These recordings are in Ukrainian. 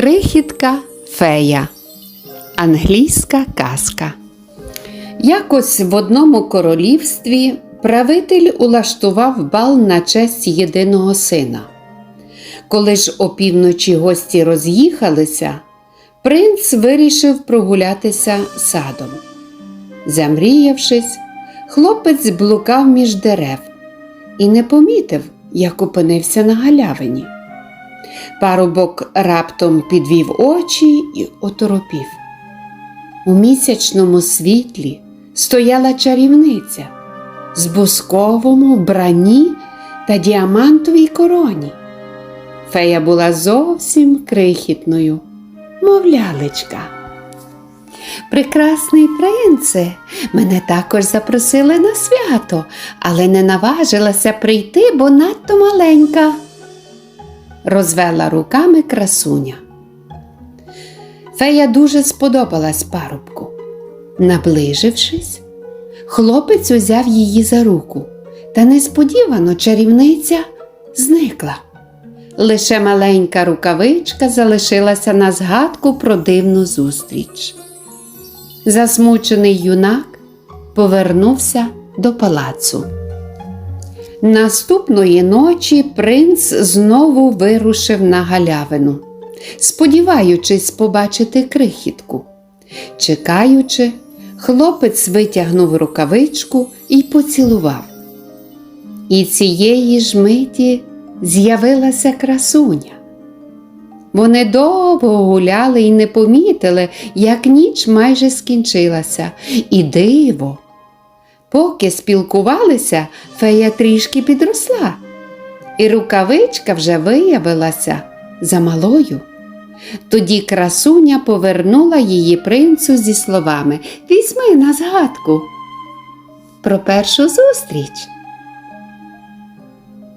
Крихітка фея. Англійська казка. Якось в одному королівстві правитель улаштував бал на честь єдиного сина. Коли ж опівночі гості роз'їхалися, принц вирішив прогулятися садом. Замріявшись, хлопець блукав між дерев і не помітив, як опинився на галявині. Парубок раптом підвів очі і оторопів. У місячному світлі стояла чарівниця з бусковому вбранні та діамантовій короні. Фея була зовсім крихітною, мов лялечка. Прекрасний принце, мене також запросили на свято, але не наважилася прийти, бо надто маленька. Розвела руками красуня. Фея дуже сподобалась парубку. Наближившись, хлопець узяв її за руку, та несподівано чарівниця зникла. Лише маленька рукавичка залишилася на згадку про дивну зустріч. Засмучений юнак повернувся до палацу. Наступної ночі принц знову вирушив на галявину, сподіваючись побачити крихітку. Чекаючи, хлопець витягнув рукавичку і поцілував. І цієї ж миті з'явилася красуня. Вони довго гуляли і не помітили, як ніч майже скінчилася, і диво. Поки спілкувалися, фея трішки підросла, і рукавичка вже виявилася замалою. Тоді красуня повернула її принцу зі словами Візьми на згадку про першу зустріч.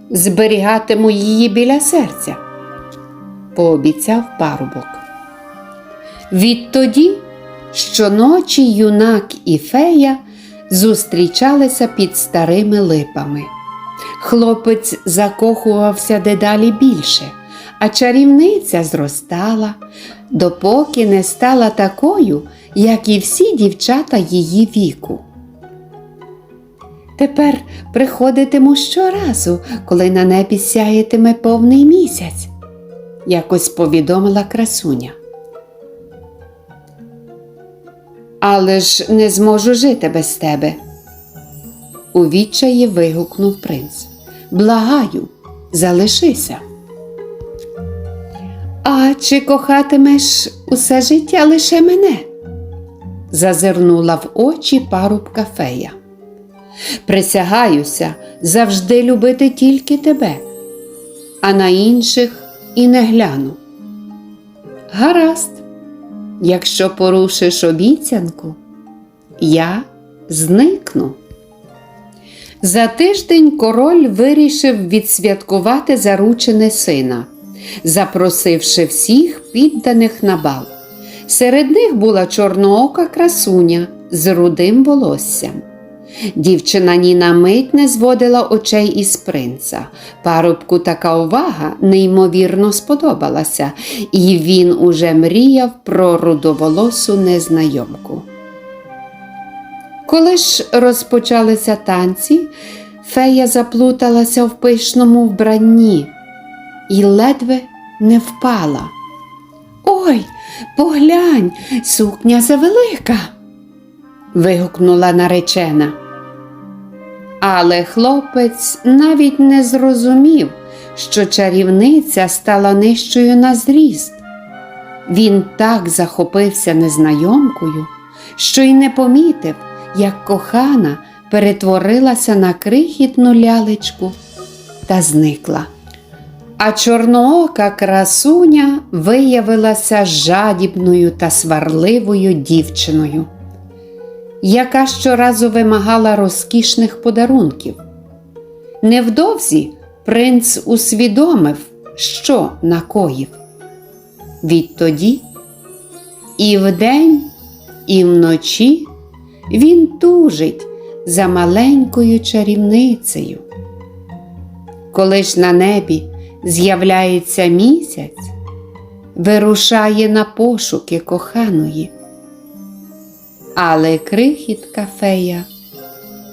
Зберігатиму її біля серця, пообіцяв парубок. Відтоді щоночі юнак і фея зустрічалися під старими липами. Хлопець закохувався дедалі більше, а чарівниця зростала, допоки не стала такою, як і всі дівчата її віку. Тепер приходитиму щоразу, коли на небі сяєтиме повний місяць, якось повідомила красуня. Але ж не зможу жити без тебе. У відчаї вигукнув принц. Благаю, залишися. А чи кохатимеш усе життя лише мене? зазирнула в очі парубка фея. Присягаюся завжди любити тільки тебе, а на інших і не гляну. Гаразд, якщо порушиш обіцянку, я зникну. За тиждень король вирішив відсвяткувати заручене сина, запросивши всіх підданих на бал. Серед них була чорноока красуня з рудим волоссям. Дівчина ні на мить не зводила очей із принца. Парубку така увага неймовірно сподобалася, і він уже мріяв про рудоволосу незнайомку. Коли ж розпочалися танці, фея заплуталася в пишному вбранні і ледве не впала. Ой, поглянь, сукня завелика. вигукнула наречена. Але хлопець навіть не зрозумів, що чарівниця стала нижчою на зріст. Він так захопився незнайомкою, що й не помітив, як кохана перетворилася на крихітну лялечку та зникла. А чорноока красуня виявилася жадібною та сварливою дівчиною, яка щоразу вимагала розкішних подарунків. Невдовзі принц усвідомив, що накоїв. Відтоді і вдень, і вночі він тужить за маленькою чарівницею. Коли ж на небі з'являється місяць, вирушає на пошуки коханої. Але крихітка фея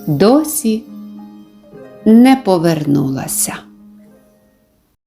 досі не повернулася.